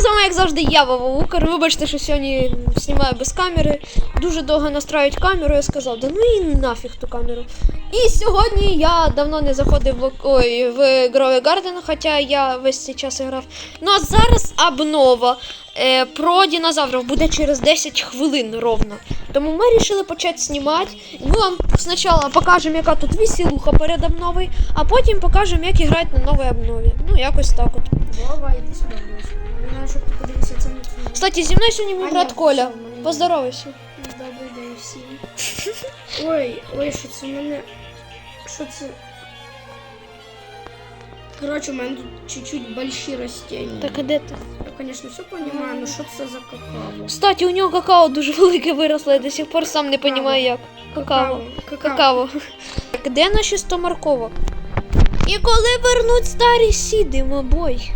з вами, як завжди, я Вова Вукер. Вибачте, що сьогодні знімаю без камери. Дуже довго настраюють камеру, я сказав, да ну і нафіг ту камеру. І сьогодні я давно не заходив в, ой, в Гровий Гарден, хоча я весь цей час грав. Ну а зараз обнова е, про динозаврів буде через 10 хвилин ровно. Тому ми вирішили почати знімати. Ми вам спочатку покажемо, яка тут веселуха перед обновою, а потім покажемо, як грати на новій обнові. Ну, якось так от. Вова, іди сюди, щоб ти подивився це на твій. Кстати, зі мною сьогодні мій А, брат ні, Коля. все, в Поздоровайся. Добрий день всім. Ой, ой, що це в мене. Що це? Коротше, у мене тут чуть-чуть больші растения. Так, а де ти? Я, звісно, все розумію, але що це за какао? Кстати, у нього какао дуже велике виросло, я до сих пор сам не розумію як. Какао. Какао. Какао. Так, де наші 100 морковок? І коли вернуть старі сіди, мабой.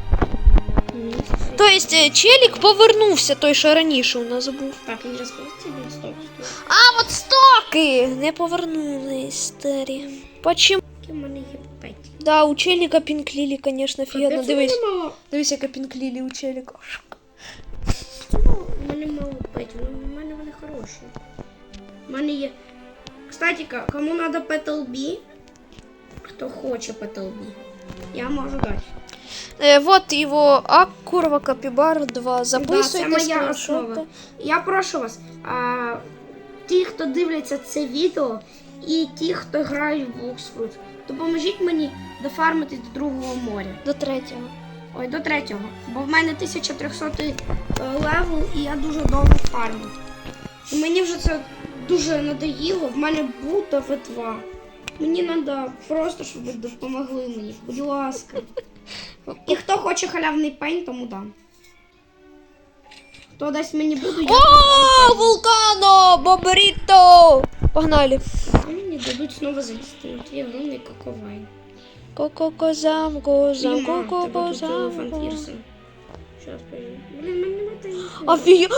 Ні. Тобто, е, челік повернувся, той, що раніше у нас був. Так, і не розказати тобі стоп. стоп. А от стоки не повернулись старі. Почему? Які в мене є п'ять. Да, у челіка пінклілі, конечно, фігенно. Капець, Дивись. у мене мало. Дивись, яка пінклілі у челіка. Чому в мене мало п'ять? У мене вони хороші. У мене є. Кстати, ка- кому надо Petal B, хто хоче Petal B, я можу дати. Е, вот його Аккурва Капібар 2. Да, це моя основа. Я прошу вас, а, ті, хто дивляться це відео, і ті, хто грають в Oxford, допоможіть мені дофармити до другого моря. До третього. Ой, до третього. Бо в мене 1300 е, левел і я дуже довго фармлю. І мені вже це дуже надоїло. В мене буде В2. Мені треба просто, щоб ви допомогли мені. Будь ласка. І хто хоче халявний пень, тому дам. Хто дасть мені буду, я О, вулкано! Бобріто! Погнали. Мені дадуть знову залізти огромний коковайн. Ко-ко-ко-зам, козам, Нема, тебе тут ко-ко-ко-зам. елефантірсен. Пойду. Блін, мене немає тайника. Офігеть!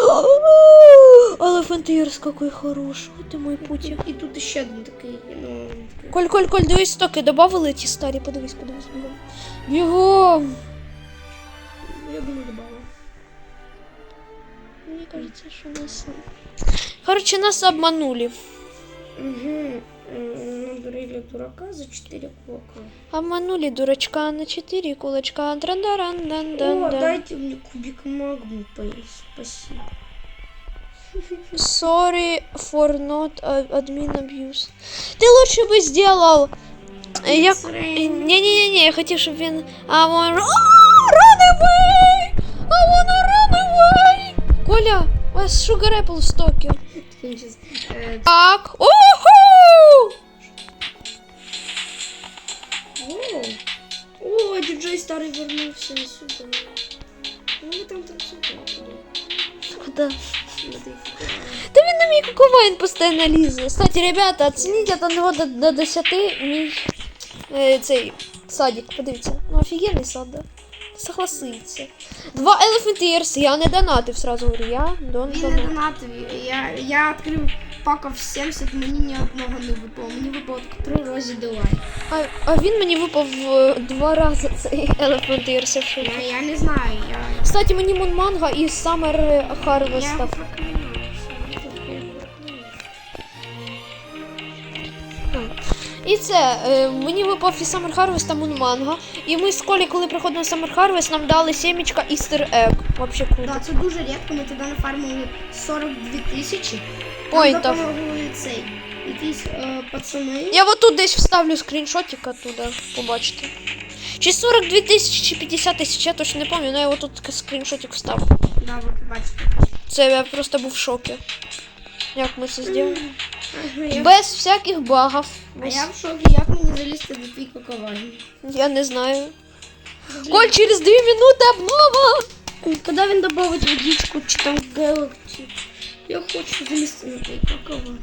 Але фантирс какой хороший. Ти мой путі. І тут ще один такий, ну. Коль, Коль, Коль, дивись, стоки добавили ті старі, подивись, подивись, бігом. Бігом! Я бы не добавила. Мені кажется, що нас... Короче, нас обманули. Угу. Надурили дурака за 4 кулака. Обманули дурачка на 4 кулачка. дран дан дан О, дан дайте мне кубик магмы, поесть. Спасибо. Sorry for not a- admin abuse. Ти лучше би сделал. Е, Я... Не-не-не, я хотів, щоб він... I wanna... А, Run away! I wanna run away! Коля, у вас Sugar Apple в стокі. Він щас, е, Так. Уху! О, о, діджей старий вернувся сюди. Ну, ви там танцювали. Куда? На той футбол. Та він на мій куковайн постійно лізе. Кстати, ребята, оцініть від 1 до, до 10 мій е, цей садик. Подивіться. Ну, офігенний сад, да? Согласиться. Два Elephant Ears, я не донатив, сразу говорю. Я дон Він не донатив. Я, я відкрив паков 70, мені ні одного не випало. Мені випало три розі Делай. А, а він мені випав е, два рази цей Elephant Ears. Я, я не знаю, я... Кстати, мені Manga і Summer Harvest. Я І це е, мені випав і Summer Harvest та Moon Manga. І ми з Колі, коли приходили на Summer Harvest, нам дали семечка Easter Egg. Вообще круто. Да, це дуже рідко, ми тоді нафармили 42 тисячі. Допомогли цей. Якісь е, пацани. Я вот тут десь вставлю скріншотик оттуда, побачите. Чи 42 тисячі, чи 50 тисяч, я точно не пам'ятаю, але я вот тут скріншотик вставлю. Да, ви побачите. Це я просто був в шокі. Як ми це зробили? Без всяких багів. а я в шокі, як мені залізти до твій коковайн. Я не знаю. Коль, через 2 минути обнова! Коли він добавить водичку чи там Galaxy, я хочу залізти на твій коковайн.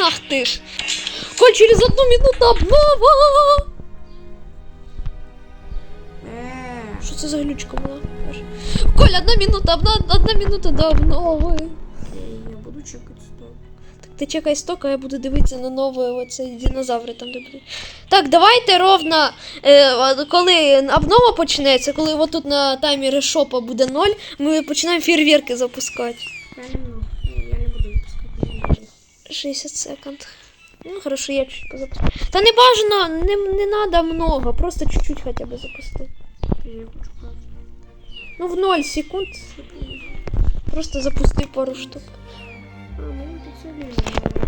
Ах ти ж. Коль, через одну минуту обнова! Е, Що це за глючка була? Коль, одна минута, одна, одна минута до обнови. Чекати стоп. Так Ти чекай сток, а я буду дивитися на нові оце динозаври там, де будуть. Так, давайте ровно, е, коли обнова почнеться, коли отут на таймері шопа буде 0, ми починаємо фейерверки запускати. Правильно. Я не буду випускати. 60 секунд. Ну, хорошо, я чуть позапустю. Та не бажано, не, не надо много, просто чуть-чуть хоча б запусти. Ну, в 0 секунд просто запусти пару штук.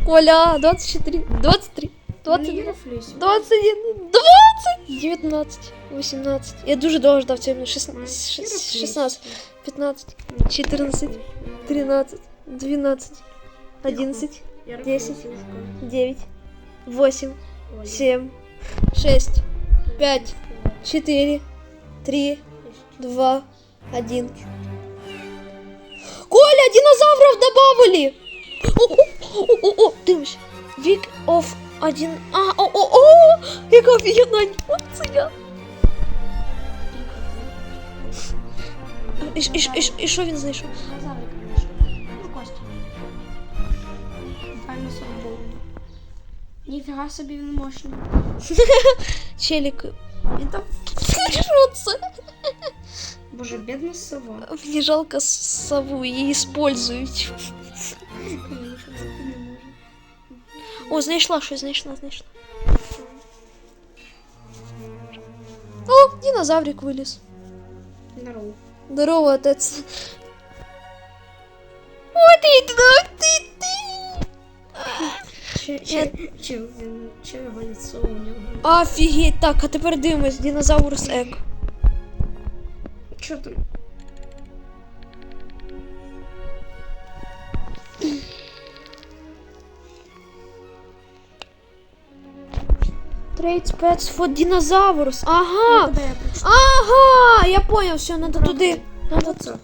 Коля, 24, 23, 21, 21, 20, 19, 18. Я дуже довго ждав цього 16, 16, 15, 14, 13, 12, 11, 10, 9, 8, 7, 6, 5, 4, 3, 2, 1. Коля, динозавров добавили! О-о-о-о-о, дивись. Week of 1. А, о-о-о! Яка офігенна анімація! І, і, і, і що він знайшов? Динозаврик, конечно. Ну, Костя. Динозавр був. Ніфіга собі він мощний. Челік. Він там... Що це? Боже, бідна сова. Мені жалко сову, її использують. О, знайшла щось, знайшла, знайшла. О, динозаврик виліз. Здорово. Здорово, отець. О, ти, ти, ти, чи його лицо у нього? Офігеть, так, а тепер дивимось, динозаврус Ек. Що там? Trade pets for dinosaurs. Ага. Прийшла? Ага, я понял, все, надо туди. Надо.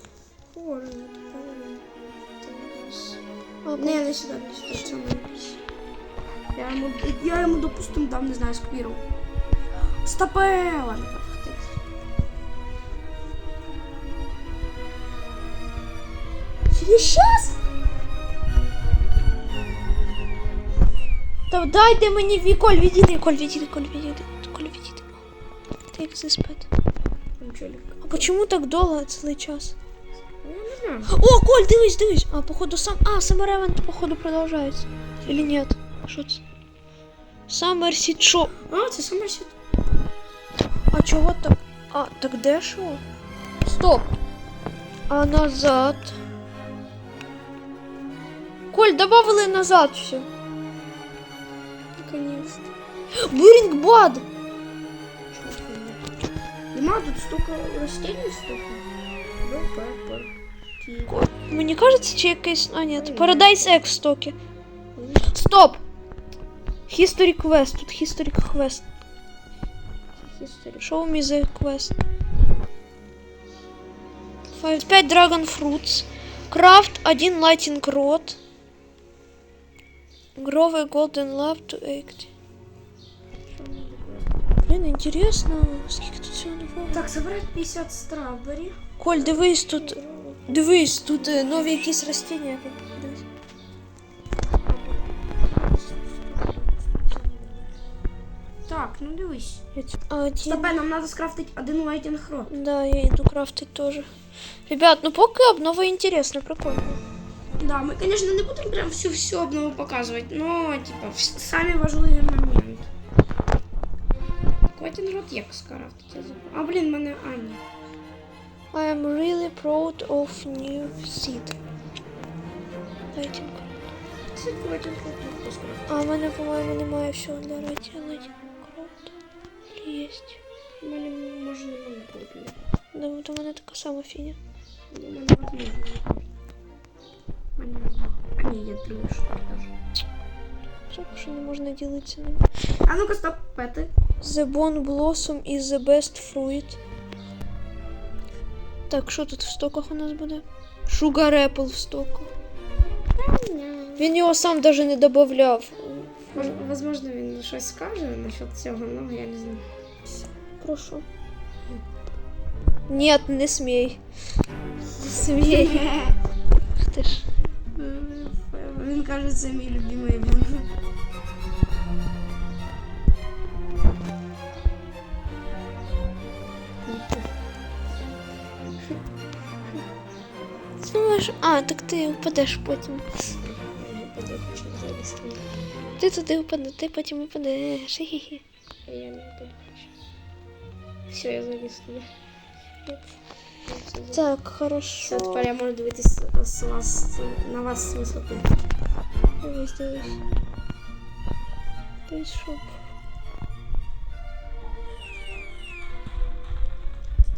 А, Не, не сюди, не сюди. Я йому, я йому допустим дам, не знаю, сквіру. Стопе! Ладно. Через час? Та дайте мені ві- Коль, відійди, Коль, відійди, Коль, відійди, Коль, відійди. This pet. Нічого. А почему так довго цілий час? О, Коль, дивись, дивись. А, походу сам... А, Summer Event, походу, продовжається. Или нет? Що це? Summer Seed Shop. А, це саме сюди. А чого так? А, так дешево? Стоп. А назад. Коль, добавили назад все. Наконец-то. Бурінг бад. Нема тут столько растений столько. Ну, пеппер. Кіт. Мені кажеться, чи якийсь. А, ні, Paradise X в стокі. Стоп! History Quest. Тут History Quest. History. Show me the quest. 5 Dragon Fruits. Craft 1 Lighting Rod. Grow a Golden Love to Act. Блін, інтересно, скільки тут всього нового. Так, забрать 50 стrawberry. Коль, дивись тут. Дивись, тут е, нові якісь растіння. Дивись. Так, ну дивись. А, один. Стопе, нам надо скрафтить один лайтинг рот. Да, я иду крафтить тоже. Ребят, ну пока обнова интересно, прикольно. Да, мы, конечно, не будем прям всю-всю обнову показывать, но, типа, вс- самый важливий Лайтинг рот як? А, блін, мене Аня. I am really proud of new seed. Lighting. Це рот легко. А в мене, по-моєму, немає всього для. Lighting Crowd. Єсть? У мене, можливо, не буде. Да, то в мене така сама фіня. У мене возможно. А, ні, є три штуки даже. Жалко, що не можна ділитися ним. А ну-ка, стоп, пети. The Bone Blossom is the best fruit. Так, що тут в стоках у нас буде? Sugar Apple в стоках. Він його сам даже не додавав. Мож- Возможно, він щось скаже насчет цього, але я не знаю. Прошу. Нет, не смей. Не смей. Ах ж. Він Він каже, це мій любимий він. Знаєш, а, так ти впадеш потім. Ти туди впадеш, ти потім впадеш. Хі-хі-хі. Я не буду. Все, я заліз туди. Так, хорошо. тепер я можу вас, на вас з висоти.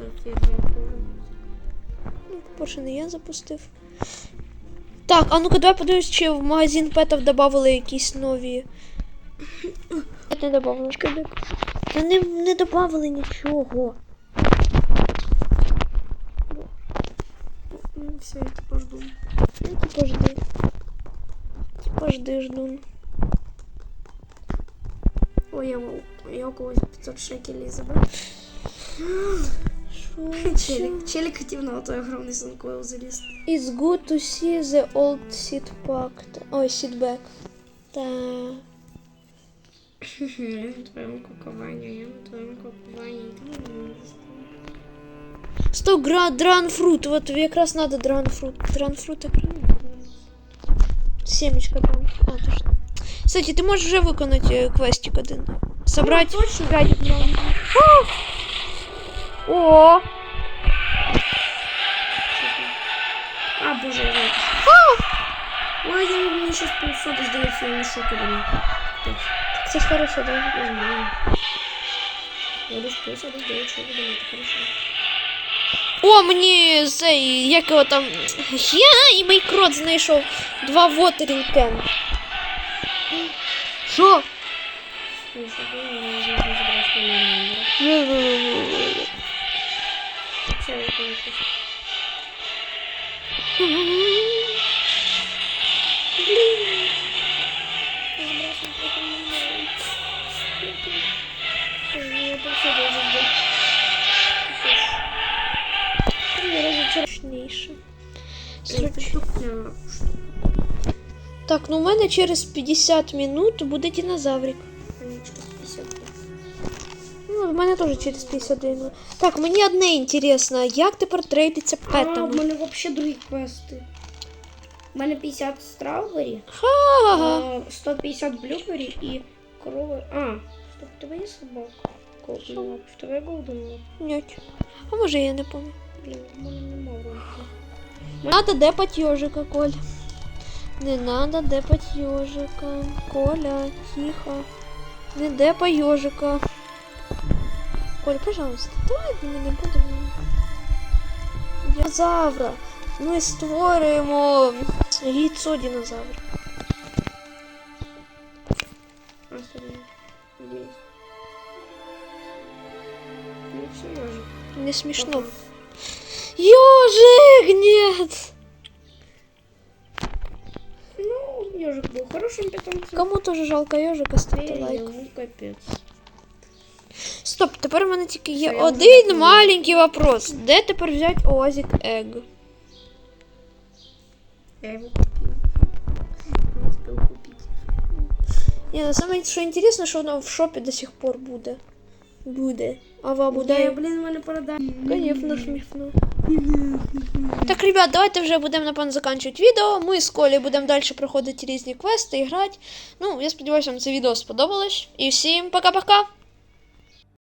Я дякую. Ну, по-перше, не я запустив. Так, а ну-ка давай подивись, чи в магазин петів додавали якісь нові. Не додавали. Та не, не додавали нічого. Ну, все, я типа жду. Ну, типа жди. Типа жди, жду. Ой, я, я около 500 шекелей забрав. Що? Челик, челик хотів на той огромний санкойл залізти. It's good to see the old seat pack. Ой, seat back. Та. Я на твоєму коковані, я на твоєму коковані. Сто гра дранфрут. Вот якраз надо дранфрут. Дранфрут якраз. Семечка там. А, точно. Кстати, ты можешь уже виконати е, квестик один. Собрать. точно. п'ять грам. О! А, боже, я знаю. Ой, я мені щось полсоти здається, я не шокером. Це ж хорошо, да? Не знаю. Я десь полсоти здається, що буде це хорошо. О, мені цей, як його там. Я і Майкрот знайшов. Два can. Що? Ну, понял. Розчарніше. Так, ну у мене через 50 минут буде динозаврик. Ну, в мене теж через 50 минут. Так, мені одне інтересно, як тепер трейдиться А, в мене взагалі другі квести. У мене 50 страубері, 150 блюбері і корови. А, стоп, в тебе є собака? Голден лап. В тебе голден лап? А може я не пам'ятаю. Блін, в мене нема вроді. Надо депать ежика, Коль. Не надо депать ежика. Коля, тихо. Не депай ежика. Коль, пожалуйста, давай ми не будемо. Динозавра. Ми створюємо яйцо динозавра. А, сорі. Є. Ну все, ежик. Не смішно. Ежик, нет! Ну, ежик был хорошим питомцем. Кому теж жалко ежика, ставте лайк. Ну, капець. Стоп, тепер в мене тільки є Все, я вже один готова. маленький вопрос. Де тепер взяти Оазік Ег? Я его купил. Не успел купить. Ні, на саме що інтересно, що воно в шопі до сих пор буде. Буде. А ва Да, буде. блин, мене продали. Конечно, смішно. Так, ребят, давайте вже будемо напевно закінчувати відео. Ми з Колі будемо далі проходити різні квести і грати. Ну, я сподіваюся, вам це відео сподобалось. І всім пока-пока!